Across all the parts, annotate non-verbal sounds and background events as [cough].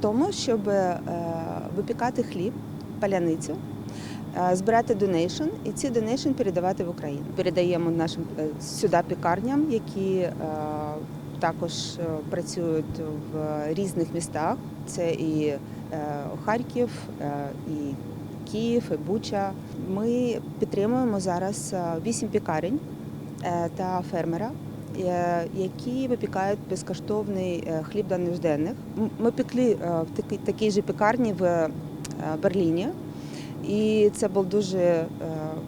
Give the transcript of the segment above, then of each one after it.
тому, щоб е, випікати хліб, паляницю, е, збирати донейшн і ці донейшн передавати в Україну. Передаємо нашим е, сюди пікарням, які також працюють в різних містах. Це і Харків, і Київ, і Буча. Ми підтримуємо зараз вісім пікарень та фермера. Е, Які випікають безкоштовний е, хліб для нужденних. Ми пекли е, в такій, такій же пекарні в Берліні, і це був дуже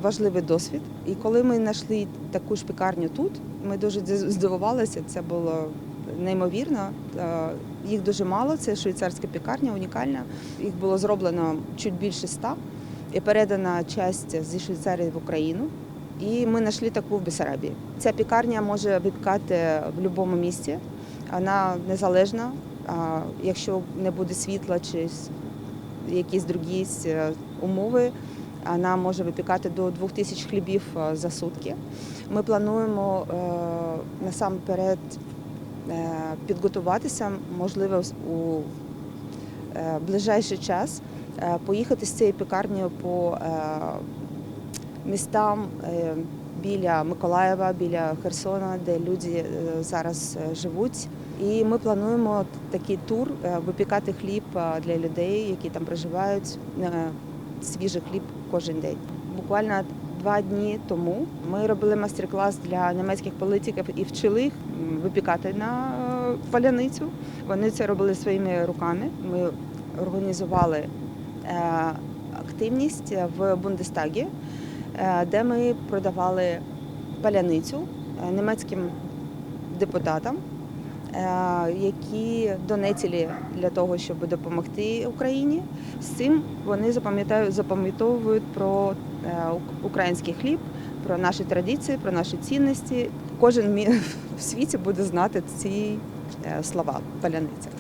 важливий досвід. І коли ми знайшли таку ж пекарню тут, ми дуже здивувалися. Це було неймовірно. Їх дуже мало. Це швейцарська пекарня, унікальна. Їх було зроблено чуть більше ста і передана часть зі Швейцарії в Україну. І ми знайшли таку в Бесарабії. Ця пекарня може випікати в будь-якому місті. Вона незалежна. Якщо не буде світла чи якісь другі е, умови, вона може випікати до 2000 хлібів е, за сутки. Ми плануємо е, насамперед підготуватися, можливо, у ближайший час поїхати з цією пекарнею по містам е, біля Миколаєва, біля Херсона, де люди е, зараз е, живуть. І ми плануємо такий тур випікати хліб для людей, які там проживають, свіжий хліб кожен день. Буквально два дні тому ми робили майстер-клас для німецьких політиків і вчили їх випікати на паляницю. Вони це робили своїми руками. Ми організували активність в Бундестагі, де ми продавали паляницю е, німецьким депутатам, е, які донецілі для того, щоб допомогти Україні. З цим вони запам'ятовують про е, український хліб, про наші традиції, про наші цінності. Кожен [laughs] в світі буде знати ці е, слова паляниця.